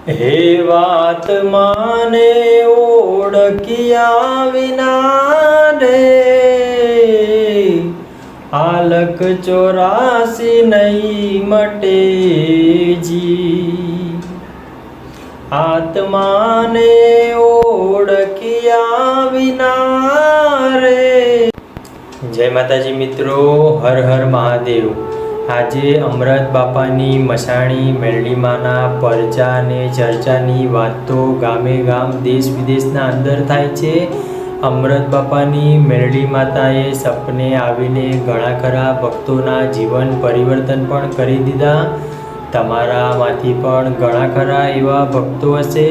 હે વાત માને ઓળખ્યા વિના રે આલક ચોરાસી નહીં મટે જી આત્માને ઓળખ્યા વિના રે જય માતાજી મિત્રો, હર હર મહાદેવ. આજે અમરત બાપાની મસાણી, મેરડીમાના પરચા અને ચર્ચાની વાતો ગામે ગામ દેશ વિદેશના અંદર થાય છે. અમરત બાપાની મેરડી માતાએ સપને આવીને ઘણા ખરા ભક્તોના જીવન પરિવર્તન પણ કરી દીધા. તમારામાંથી પણ ઘણા ખરા એવા ભક્તો હશે,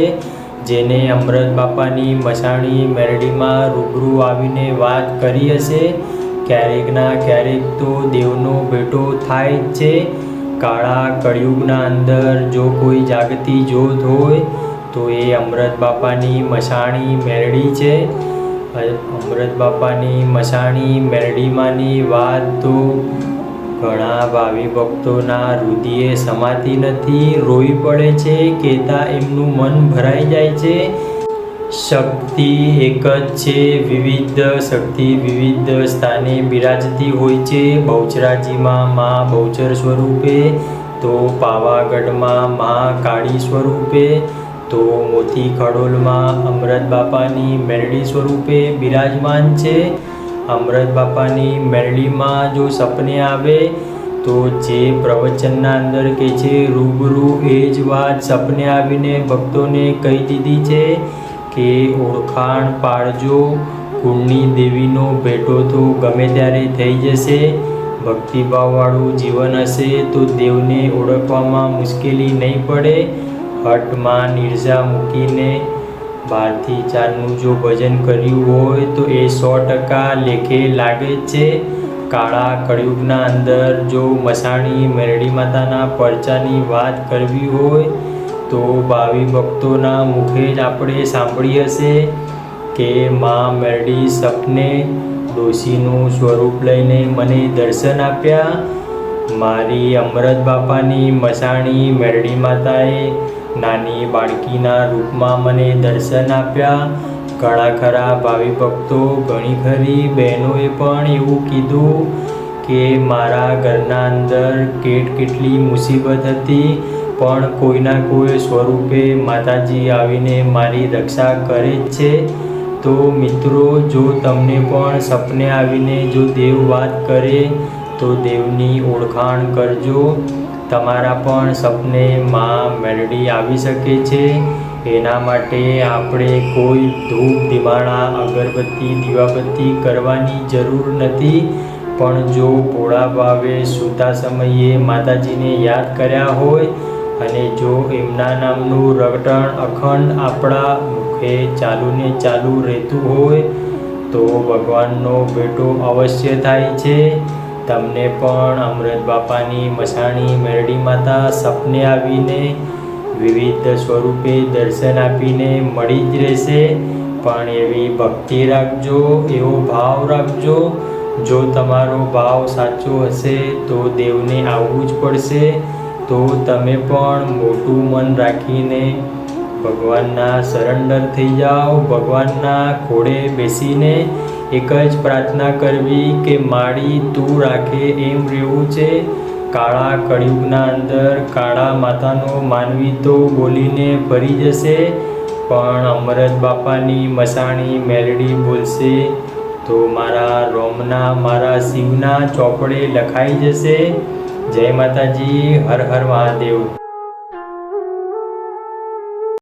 જેને અમરત બાપાની મસાણી, મેરડીમાં રૂબરૂ આવીને વાત કરી હશે. ક્યારેક ના ક્યારેક તો દેવનો ભેટો થાય જ છે. કાળા કળિયુગના અંદર જો કોઈ જાગતી જ્યોત હોય, તો એ અમૃત બાપાની મસાણી મેરડી છે. અમૃત બાપાની મસાણી મેરડીમાંની વાત તો ઘણા ભાવિ ભક્તોના રુધિએ સમાતી નથી. રોઈ પડે છે, કહેતા એમનું મન ભરાઈ જાય છે. શક્તિ એક જ છે, વિવિધ શક્તિ વિવિધ સ્થાને બિરાજતી હોય છે. બહુચરાજીમાં મા બહુચર સ્વરૂપે, તો પાવાગઢમાં મા કાળી સ્વરૂપે, તો મોતી ખડોલમાં અમૃત બાપાની મેરડી સ્વરૂપે બિરાજમાન છે. અમૃત બાપાની મેરડીમાં જો સપને આવે, તો જે પ્રવચનના અંદર કહે છે, રૂબરૂ એ જ વાત સપને આવીને ભક્તોને કહી દીધી છે. કે ઓળખાણ પાડજો. કુળની દેવીનો ભેટો તો ગમે ત્યારે થઈ જશે. ભક્તિભાવવાળું જીવન હશે તો દેવને ઓળખવામાં મુશ્કેલી નહીં પડે. હટમાં નિર્જા મૂકીને બારથી ચારનું જો ભજન કર્યું હોય તો એ સો ટકા લેખે લાગે છે. કાળા કળિયુગના અંદર જો મસાણી મેરડી માતાના પરચાની વાત કરવી હોય તો ભાવિ ભક્તોના મુખે જ આપણે સાંભળી હશે કે મા મેરડી સપને ડોશીનું સ્વરૂપ લઈને મને દર્શન આપ્યા. મારી અમરત બાપાની મસાણી મેરડી માતાએ નાની બાળકીના રૂપમાં મને દર્શન આપ્યા. ઘણા ખરા ભાવિ ભક્તો ઘણી ખરી બહેનોએ પણ એવું કીધું. કે મારા ઘરના અંદર કેટ કેટલી મુસીબત હતી, પણ કોઈના કોઈ સ્વરૂપે માતાજી આવીને મારી રક્ષા કરે જ છે. તો મિત્રો, જો તમને પણ સપને આવીને જો દેવ વાત કરે, તો દેવની ઓળખાણ કરજો. તમારા પણ સપને માં મેલડી આવી શકે છે. એના માટે આપણે કોઈ ધૂપ ધીમાણા અગરબત્તી, દીવાબત્તી કરવાની જરૂર નથી. પણ જો ભોળા ભાવે સૂતા સમયે માતાજીને યાદ કર્યા હોય અને જો એમના નામનું રટણ અખંડ આપણા મુખે ચાલુને ચાલુ રહેતું હોય, તો ભગવાનનો ભેટો અવશ્ય થાય છે. તમને પણ અમૃત બાપાની મસાણી મેરડી માતા સપને આવીને વિવિધ સ્વરૂપે દર્શન આપીને મળી જ રહેશે. પણ એવી ભક્તિ રાખજો, એવો ભાવ રાખજો જો તમારો ભાવ સાચો હશે તો દેવને આવવું જ પડશે, તો તમે પણ મોટું મન રાખીને ભગવાનના સરેન્ડર થઈ જાઓ, ભગવાનના ખોડે બેસીને એક જ પ્રાર્થના કરવી કે માળી તું રાખે એમ રહેવું છે. કાળા કળિયુગના અંદર કાળા માતાનો માનવી તો બોલીને ભરી જશે, પણ અમરત બાપાની મસાણી મેલડી બોલશે. તો મારા રોમના મારા શિવના ચોપડે લખાઈ જશે. જય માતાજી હર હર મહાદેવ.